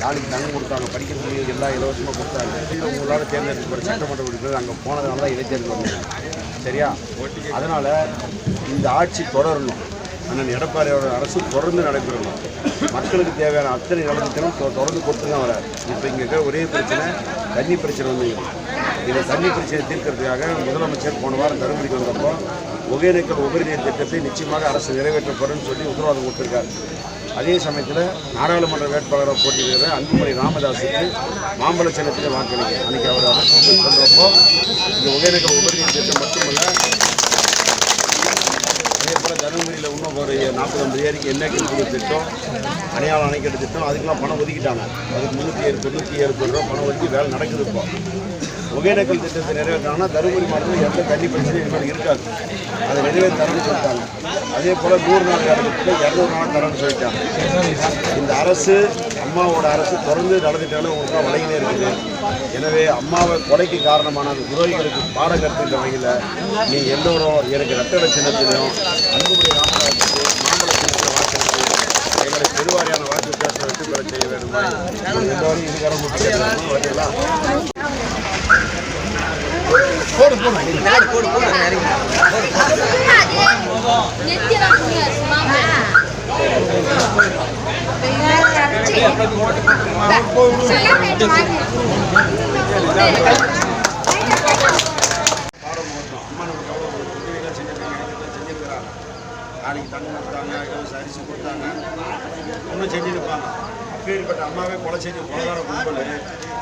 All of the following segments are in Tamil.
நாளைக்கு தங்கம் கொடுத்தாங்க படிக்கிறதுக்கு எல்லாம் இலவசமாக கொடுத்தாங்க. உங்களால் தேர்ந்தெடுக்கப்பட்ட சட்டமன்ற உறுப்பினர் அங்கே போனதுனால தான் இடைத்தேர்தல் சரியா? அதனால் இந்த ஆட்சி தொடரணும். அண்ணன் எடப்பாடியோட அரசு தொடர்ந்து நடைபெறணும். மக்களுக்கு தேவையான அத்தனை நலத்திட்டம் தொ- தொடர்ந்து கொடுத்து தான் வராது இப்போ இங்கே இருக்கிற ஒரே பிரச்சனை தண்ணி பிரச்சனை வந்து இந்த தண்ணி பிரச்சனை தீர்க்கிறதுக்காக முதலமைச்சர் போன வாரம் தருமபுரிக்கு வந்தப்போ ஒகேனக்கல் உபரி நீர் திட்டத்தை நிச்சயமாக அரசு நிறைவேற்றப்படும் சொல்லி உத்தரவாதம் கொடுத்துருக்காரு. அதே சமயத்தில் நாடாளுமன்ற வேட்பாளராக போட்டியிடுகிற அன்புமணி ராமதாஸுக்கு மாம்பழ சின்னத்தில் வாக்களிங்க அன்றைக்கி அவர் சொல்கிறப்போ இந்த ஒகேனக்கல் உபரிநீர் திட்டம் மட்டுமல்ல அதே போல் தருமபுரியில் இன்னும் ஒரு நாற்பது ஐம்பது ஏரிக்கு என்ன திட்டம் அணையாள அணைக்கட்டு திட்டம் அதுக்கெல்லாம் பணம் ஒதுக்கிட்டாங்க. அதுக்கு முந்நூற்றி ஏழு தொண்ணூற்றி ஏழு கோடி ரூபா பணம் ஒதுக்கி வேலை நடக்குது இப்போ. ஒகேனக்கல் திட்டத்தை நிறைவேற்றாங்கன்னா தருமபுரி மாவட்டத்தில் எந்த தண்ணி பிரச்சனையும் இருக்காது. அதை நிறைவேற்றணும்னு சொல்லிட்டாங்க. அதே போல் நூறு நாள் வேலை இரநூறு நாள் தரேன்னு சொல்லிட்டாங்க. இந்த அரசு அம்மாவோட அரசு தொடர்ந்து நடந்துட்டாலும் உங்களுக்கு வழங்கினே இருக்குது. எனவே அம்மாவை கொலைக்கு காரணமான அந்த துரோகிகளுக்கு பாடம் கற்றுக்கிற வகையில் நீ எல்லோரும் எனக்கு ரத்த சின்னத்திலையும் அன்புமணி ராமராஜுக்கு மாம்பழ சின்னத்தில் வாக்களித்து எங்களை பெருவாரியான வாக்கு வித்தியாசம் வெற்றி பெற செய்ய வேண்டும். எல்லோரும் இதுக்கான முக்கியம் வரீங்களா போடு. நாளைக்கு தண்ணி கொடுத்தாங்க இலவச அரிசி கொடுத்தாங்க ஒன்றும் செஞ்சுருப்பாங்க அப்பேற்பட்ட அம்மாவே கொலை செஞ்சு கொலகார கும்பல்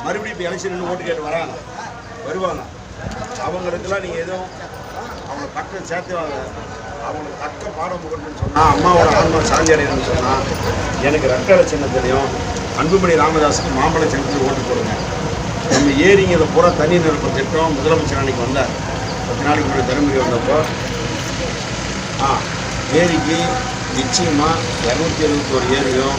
மறுபடியும் இப்போ எலெக்ஷன் ஓட்டு கேட்டு வராங்க வருவாங்க அவங்களுக்கெல்லாம் நீங்கள் எதுவும் அவங்க பக்கம் சேர்த்துவாங்க அவங்களுக்கு தக்க பாடம் கொடுக்கணும்னு சொன்னால் அம்மாவோட ஆன்மா சாந்தி அடையணும்னு சொன்னால் எனக்கு ரெட்டலை சின்னத்திலையும் அன்புமணி ராமதாஸுக்கு மாம்பழம் சின்னத்தில் ஓட்டு போடுங்க. நம்ம ஏரிங்கிறத பூரா தண்ணி நிரப்பு திட்டம். முதலமைச்சர் அன்னைக்கு வந்தார். பத்து நாளைக்கு முன்னாடி தருமபுரி வந்தப்போ ஆ ஏரிக்கு நிச்சயமாக இரநூத்தி எழுபத்தோரு ஏரியும்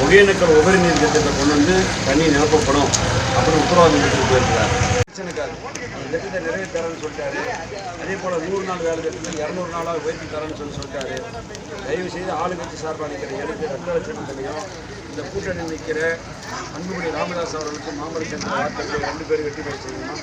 ஒகேனக்கல் உபரி நீர் திட்டத்தை கொண்டு வந்து தண்ணி நிரப்பப்படும். அப்படின்னு உத்தரவாதம் கொடுத்துட்டு போயிருக்கிறார். பிரச்சனைக்காரு அந்த திட்டத்தை தரேன்னு சொல்லிட்டாரு. அதே போல் நூறு நாள் வேலை திட்டத்தில் இரநூறு நாளாக உயர்த்தி தரேன்னு சொல்லி சொல்லிட்டாரு. தயவு செய்து ஆளுங்கட்சி சார்பாக நிற்கிற எனக்கு ரத்த லட்சணத்திலையும் இந்த கூட்டணி நிற்கிற அன்புமணி ராமதாஸ் அவர்களுக்கும் மாமல்ல சேர்ந்த ரெண்டு பேரும் வெற்றி பெற செய்யணும்